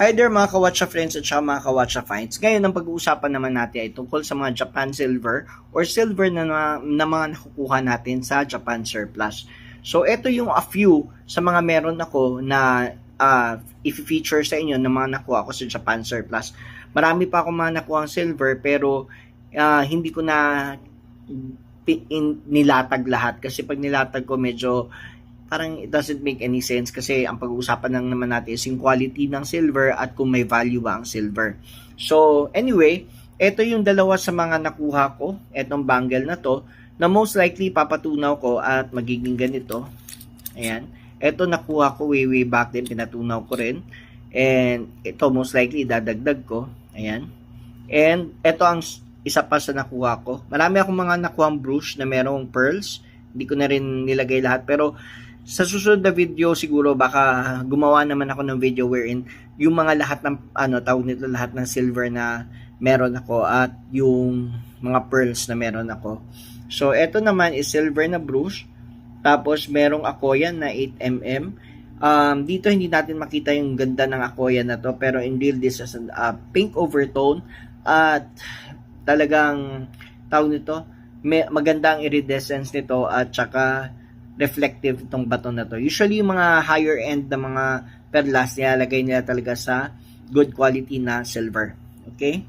Hi there mga kawatcha friends at saka mga kawatcha finds. Ngayon, ang pag-uusapan naman natin ay tungkol sa mga Japan silver or silver na, na, na mga nakukuha natin sa Japan surplus. So, ito yung a few sa mga meron ako na uh, i-feature sa inyo na mga nakuha ko sa Japan surplus. Marami pa ako mga nakuha silver pero uh, hindi ko na in, nilatag lahat kasi pag nilatag ko medyo parang it doesn't make any sense kasi ang pag-uusapan lang naman natin is yung quality ng silver at kung may value ba ang silver. So, anyway, ito yung dalawa sa mga nakuha ko, etong bangle na to, na most likely papatunaw ko at magiging ganito. Ayan. Ito nakuha ko way way back din, pinatunaw ko rin. And ito most likely dadagdag ko. Ayan. And ito ang isa pa sa nakuha ko. Marami akong mga nakuha brush na merong pearls. Hindi ko na rin nilagay lahat. Pero sa susunod na video siguro baka gumawa naman ako ng video wherein yung mga lahat ng ano tawag nito lahat ng silver na meron ako at yung mga pearls na meron ako. So ito naman is silver na brush. Tapos merong Akoya na 8mm. Um, dito hindi natin makita yung ganda ng Akoya na to pero in real this is a uh, pink overtone at talagang tawag nito may, maganda ang iridescence nito at saka reflective itong bato na to. Usually, yung mga higher end na mga perlas, nilalagay nila talaga sa good quality na silver. Okay?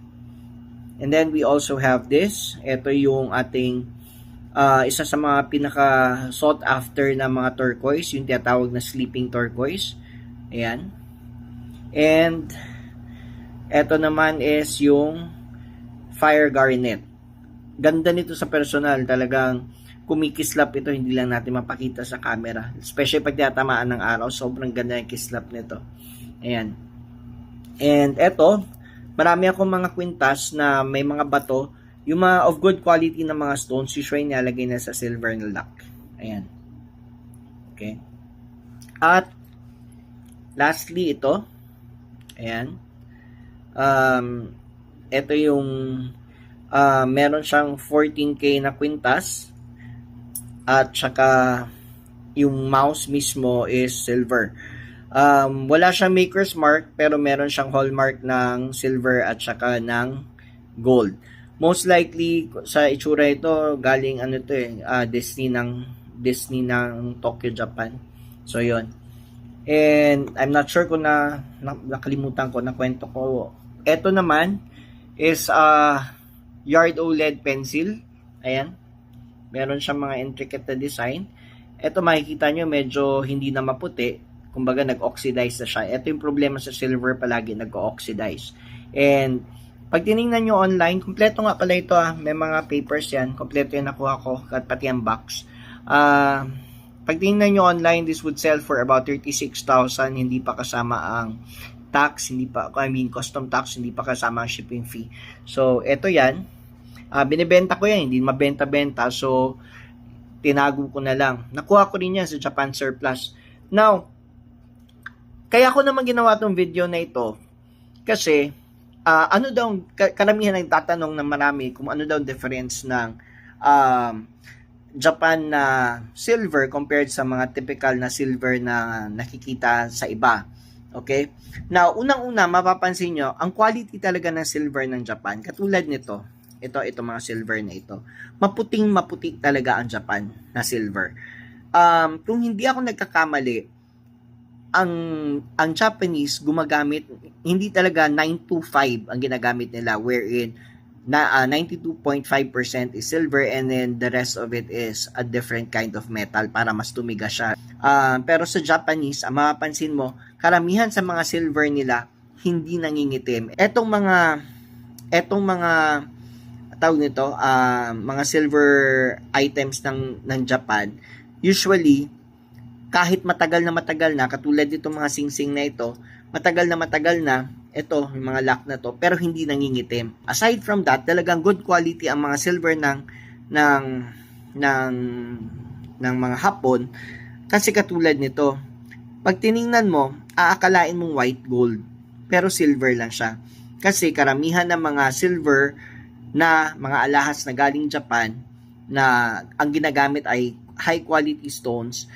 And then, we also have this. Ito yung ating uh, isa sa mga pinaka sought after na mga turquoise, yung tinatawag na sleeping turquoise. Ayan. And, ito naman is yung fire garnet. Ganda nito sa personal. Talagang, kumikislap ito, hindi lang natin mapakita sa camera. Especially pag tatamaan ng araw, sobrang ganda yung kislap nito. Ayan. And eto, marami akong mga kwintas na may mga bato, yung mga of good quality na mga stones, usually nilalagay na sa silver na lock. Ayan. Okay. At, lastly, ito. Ayan. Um, ito yung, uh, meron siyang 14K na kwintas at saka yung mouse mismo is silver. Um, wala siyang maker's mark pero meron siyang hallmark ng silver at saka ng gold. Most likely sa itsura ito galing ano to eh uh, Disney ng Disney ng Tokyo, Japan. So yon. And I'm not sure kung na, na nakalimutan ko na kwento ko. Ito naman is a uh, yard OLED pencil. Ayan Meron siyang mga intricate na design. Ito makikita nyo medyo hindi na maputi. Kumbaga nag-oxidize na siya. Ito yung problema sa silver palagi, nag-oxidize. And pag tinignan nyo online, kompleto nga pala ito ah. May mga papers yan. Kompleto yung nakuha ko. At pati ang box. Uh, pag tinignan nyo online, this would sell for about 36,000. Hindi pa kasama ang tax, hindi pa, I mean, custom tax, hindi pa kasama ang shipping fee. So, ito yan uh, binibenta ko yan, hindi mabenta-benta. So, tinago ko na lang. Nakuha ko rin yan sa Japan Surplus. Now, kaya ko naman ginawa tong video na ito kasi uh, ano daw, karamihan ang tatanong ng marami kung ano daw difference ng um, Japan na silver compared sa mga typical na silver na nakikita sa iba. Okay? Now, unang-una, mapapansin nyo, ang quality talaga ng silver ng Japan, katulad nito, ito, ito mga silver na ito. Maputing maputi talaga ang Japan na silver. Um, kung hindi ako nagkakamali, ang ang Japanese gumagamit hindi talaga 925 ang ginagamit nila wherein na uh, 92.5% is silver and then the rest of it is a different kind of metal para mas tumiga siya. Uh, pero sa Japanese, ang mapapansin mo, karamihan sa mga silver nila hindi nangingitim. Etong mga etong mga tawag nito, uh, mga silver items ng, ng Japan, usually, kahit matagal na matagal na, katulad dito mga singsing na ito, matagal na matagal na, ito, yung mga lock na to, pero hindi nangingitim. Aside from that, talagang good quality ang mga silver ng, ng, ng, ng mga hapon, kasi katulad nito, pag tiningnan mo, aakalain mong white gold, pero silver lang siya. Kasi karamihan ng mga silver na mga alahas na galing Japan na ang ginagamit ay high quality stones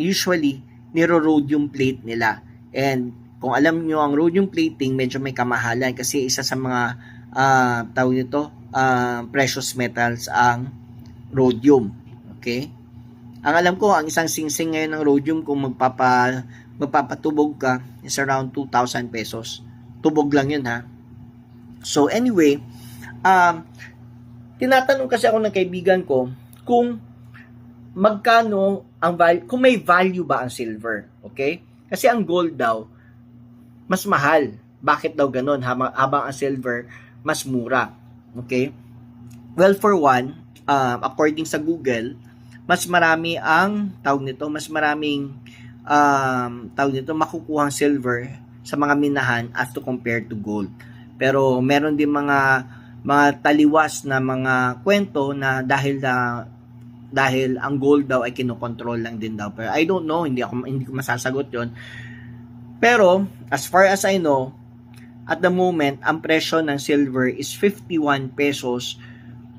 usually niro-rhodium plate nila and kung alam nyo ang rhodium plating, medyo may kamahalan kasi isa sa mga uh, tawag nito, uh, precious metals ang rhodium. Okay? Ang alam ko, ang isang singsing ngayon ng rhodium kung magpapa, magpapatubog ka is around 2,000 pesos. Tubog lang yun ha. So anyway, um, tinatanong kasi ako ng kaibigan ko kung magkano ang value, kung may value ba ang silver. Okay? Kasi ang gold daw, mas mahal. Bakit daw ganun? Habang, habang ang silver, mas mura. Okay? Well, for one, uh, according sa Google, mas marami ang tawag nito, mas maraming um, tawag nito makukuhang silver sa mga minahan as to compare to gold. Pero meron din mga mga taliwas na mga kwento na dahil na dahil ang gold daw ay kinokontrol lang din daw. Pero I don't know, hindi ako hindi ko masasagot 'yon. Pero as far as I know, at the moment ang presyo ng silver is 51 pesos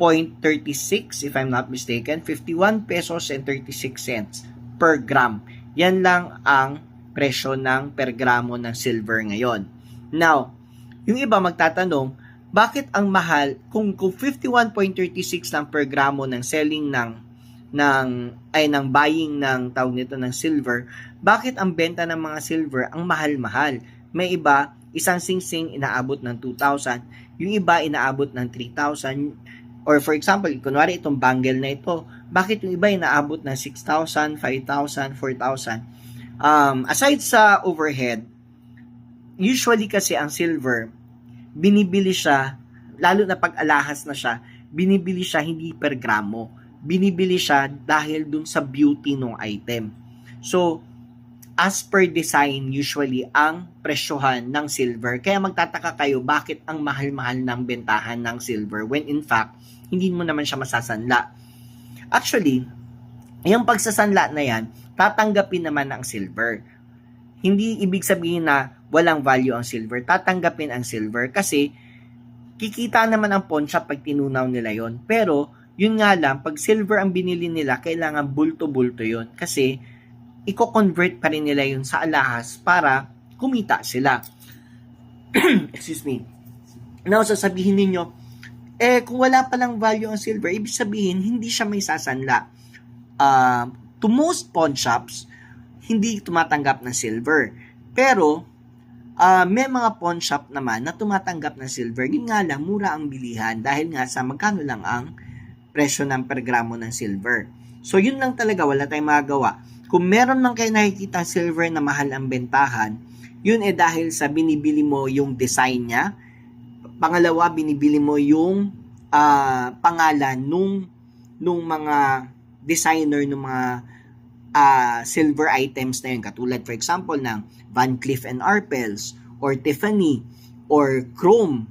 0.36 if I'm not mistaken, 51 pesos and 36 cents per gram. Yan lang ang presyo ng per gramo ng silver ngayon. Now, yung iba magtatanong, bakit ang mahal kung, kung 51.36 lang per gramo ng selling ng ng ay ng buying ng tawag nito ng silver, bakit ang benta ng mga silver ang mahal-mahal? May iba, isang singsing inaabot ng 2,000, yung iba inaabot ng 3,000, Or for example, kunwari itong bangle na ito, bakit yung iba inaabot ng 6,000, 5,000, 4,000? Um, aside sa overhead, usually kasi ang silver, binibili siya, lalo na pag alahas na siya, binibili siya hindi per gramo. Binibili siya dahil dun sa beauty ng item. So, as per design usually ang presyohan ng silver. Kaya magtataka kayo bakit ang mahal-mahal ng bentahan ng silver when in fact, hindi mo naman siya masasanla. Actually, yung pagsasanla na yan, tatanggapin naman ang silver. Hindi ibig sabihin na walang value ang silver. Tatanggapin ang silver kasi kikita naman ang pawn shop pag tinunaw nila yon. Pero, yun nga lang, pag silver ang binili nila, kailangan bulto-bulto yon Kasi, i-convert pa rin nila yun sa alahas para kumita sila. Excuse me. Now, sasabihin ninyo, eh, kung wala palang value ang silver, ibig sabihin, hindi siya may sasanla. Uh, to most pawn shops, hindi tumatanggap ng silver. Pero, uh, may mga pawn shop naman na tumatanggap ng silver. Yun nga lang, mura ang bilihan dahil nga sa magkano lang ang presyo ng per gramo ng silver. So, yun lang talaga, wala tayong magagawa kung meron man kayo nakikita silver na mahal ang bentahan, yun eh dahil sa binibili mo yung design niya. Pangalawa, binibili mo yung uh, pangalan nung nung mga designer ng mga uh, silver items na yun. Katulad for example ng Van Cleef and Arpels or Tiffany or Chrome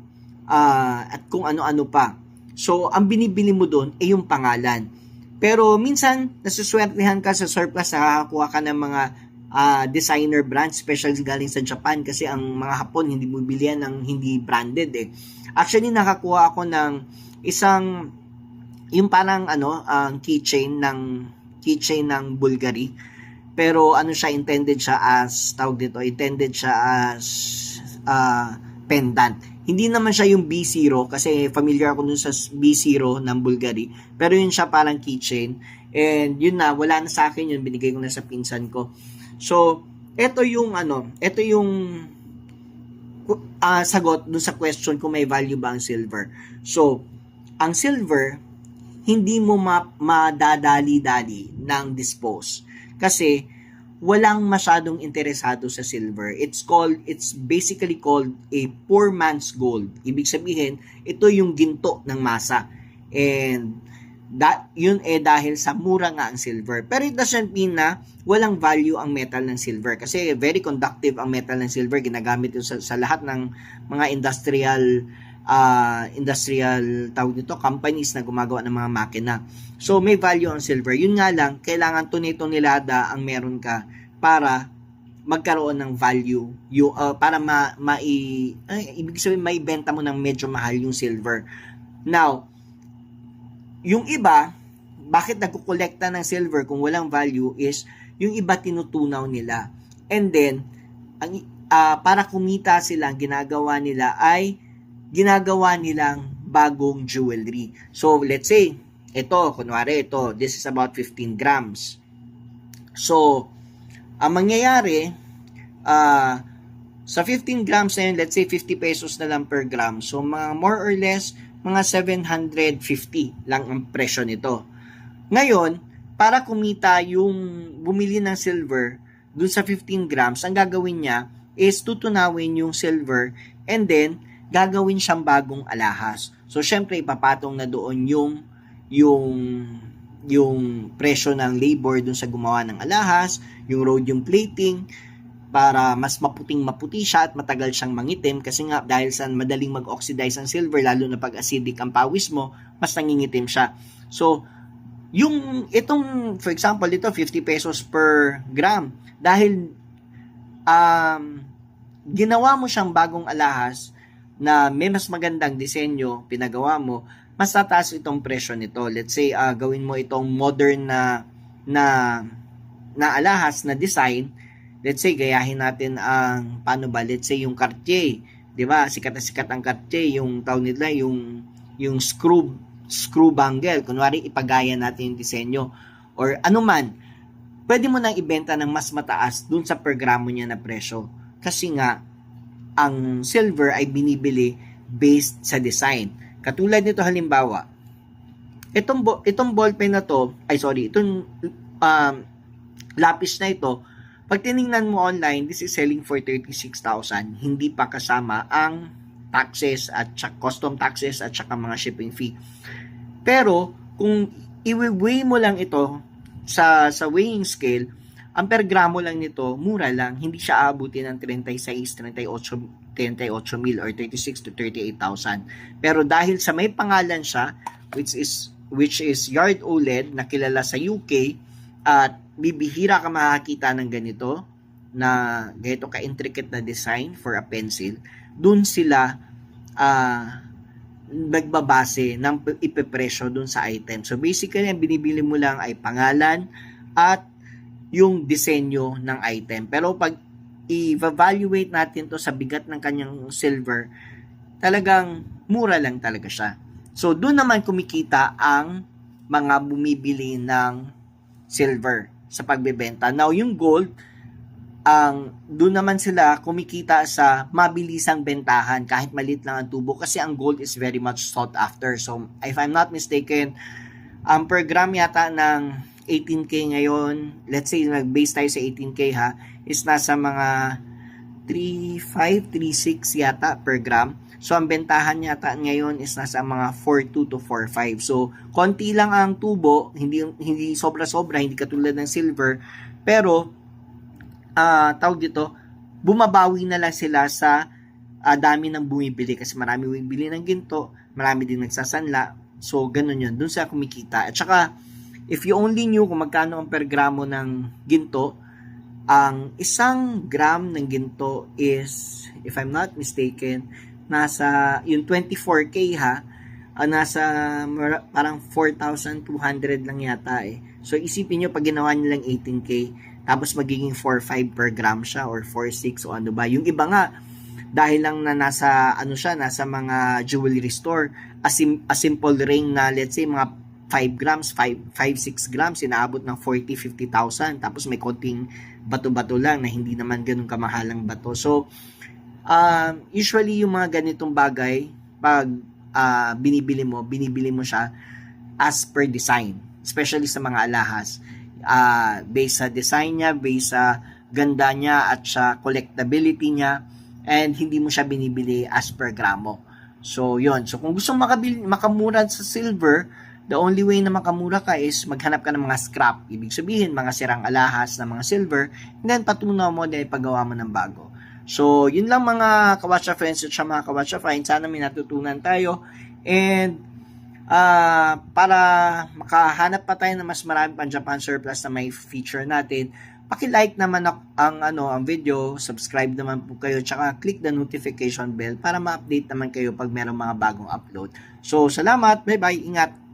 uh, at kung ano-ano pa. So, ang binibili mo doon ay yung pangalan. Pero minsan, nasuswertehan ka sa surplus, nakakakuha ka ng mga uh, designer brands, especially galing sa Japan kasi ang mga Hapon hindi mo bilihan ng hindi branded eh. Actually, nakakuha ako ng isang yung parang ano, ang uh, keychain ng keychain ng Bulgari. Pero ano siya intended siya as tawag dito, intended siya as uh, pendant. Hindi naman siya yung B0 kasi familiar ako dun sa B0 ng Bulgari. Pero yun siya parang keychain. And yun na, wala na sa akin yun. Binigay ko na sa pinsan ko. So, ito yung ano, ito yung uh, sagot dun sa question kung may value ba ang silver. So, ang silver, hindi mo ma- madadali-dali ng dispose. Kasi, walang masyadong interesado sa silver. It's called, it's basically called a poor man's gold. Ibig sabihin, ito yung ginto ng masa. And that, yun eh dahil sa mura nga ang silver. Pero it doesn't mean na walang value ang metal ng silver. Kasi very conductive ang metal ng silver. Ginagamit yun sa, sa lahat ng mga industrial uh, industrial tawag dito, companies na gumagawa ng mga makina. So may value ang silver. Yun nga lang, kailangan tunay-tunilada ang meron ka para magkaroon ng value yung uh, para ma, ma i, ay, ibig sabihin may benta mo ng medyo mahal yung silver. Now, yung iba, bakit nagkukolekta ng silver kung walang value is yung iba tinutunaw nila. And then, ang ah, para kumita sila, ginagawa nila ay ginagawa nilang bagong jewelry. So, let's say, ito, kunwari ito, this is about 15 grams. So, ang mangyayari, ah, sa 15 grams na yun, let's say 50 pesos na lang per gram. So, mga more or less, mga 750 lang ang presyo nito. Ngayon, para kumita yung bumili ng silver dun sa 15 grams, ang gagawin niya is tutunawin yung silver and then gagawin siyang bagong alahas. So, syempre, ipapatong na doon yung yung yung presyo ng labor dun sa gumawa ng alahas, yung rhodium plating, para mas maputing maputi siya at matagal siyang mangitim kasi nga dahil sa madaling mag-oxidize ang silver lalo na pag acidic ang pawis mo, mas nangingitim siya. So, yung itong for example dito 50 pesos per gram dahil um, ginawa mo siyang bagong alahas na may mas magandang disenyo pinagawa mo, mas tataas itong presyo nito. Let's say ah, gawin mo itong modern na na na alahas na design. Let's say gayahin natin ang paano ba let's say yung Cartier. 'di ba? Sikat na sikat ang Cartier yung tawag nila yung yung screw screw bangle. Kunwari ipagaya natin yung disenyo. Or anuman pwede mo nang ibenta ng mas mataas dun sa per gramo niya na presyo. Kasi nga ang silver ay binibili based sa design katulad nito halimbawa itong itong ballpen na to ay sorry itong um, lapis na ito pag tiningnan mo online, this is selling for 36,000. Hindi pa kasama ang taxes at saka custom taxes at saka mga shipping fee. Pero kung i-weigh mo lang ito sa sa weighing scale, ang per gramo lang nito, mura lang. Hindi siya aabutin ng 36, 38, 38 mil or 36 to 38,000. Pero dahil sa may pangalan siya, which is which is Yard OLED na kilala sa UK at bibihira ka makakita ng ganito na ganito ka-intricate na design for a pencil, dun sila ah nagbabase ng ipepresyo dun sa item. So basically, ang binibili mo lang ay pangalan at yung disenyo ng item. Pero pag i-evaluate natin to sa bigat ng kanyang silver, talagang mura lang talaga siya. So doon naman kumikita ang mga bumibili ng silver sa pagbebenta. Now, yung gold, ang doon naman sila kumikita sa mabilisang bentahan kahit maliit lang ang tubo kasi ang gold is very much sought after. So, if I'm not mistaken, ang per gram yata ng 18k ngayon, let's say nag-base tayo sa 18k ha, is nasa mga 3.5, 3.6 yata per gram. So, ang bentahan yata ngayon is nasa mga 4.2 to 4.5. So, konti lang ang tubo, hindi hindi sobra-sobra, hindi katulad ng silver, pero ah tawag dito, bumabawi na lang sila sa ah, dami ng bumibili kasi marami bumibili ng ginto, marami din nagsasanla. So, ganun yun. Doon sa kumikita. At saka, if you only knew kung magkano ang per gramo ng ginto, ang isang gram ng ginto is, if I'm not mistaken, nasa, yung 24K ha, ah, nasa parang 4,200 lang yata eh. So, isipin nyo, pag ginawa nyo lang 18K, tapos magiging 4.5 per gram siya or 4.6 o ano ba. Yung iba nga, dahil lang na nasa, ano siya, nasa mga jewelry store, a, sim- a simple ring na, let's say, mga 5 grams, 5, 5 6 grams, inaabot ng 40, 50,000. Tapos may konting bato-bato lang na hindi naman ganun kamahalang bato. So, um, usually yung mga ganitong bagay, pag ah, binibili mo, binibili mo siya as per design. Especially sa mga alahas. Ah, based sa design niya, based sa ganda niya at sa collectability niya and hindi mo siya binibili as per gramo. So, yon So, kung gusto makabili, makamura sa silver, the only way na makamura ka is maghanap ka ng mga scrap. Ibig sabihin, mga sirang alahas na mga silver, and then patunaw mo dahil paggawa mo ng bago. So, yun lang mga kawacha friends at siya mga kawacha friends. Sana may natutunan tayo. And, ah para makahanap pa tayo ng mas marami pang Japan surplus na may feature natin, paki-like naman ang ano ang video, subscribe naman po kayo, tsaka click the notification bell para ma-update naman kayo pag merong mga bagong upload. So, salamat. Bye-bye. Ingat.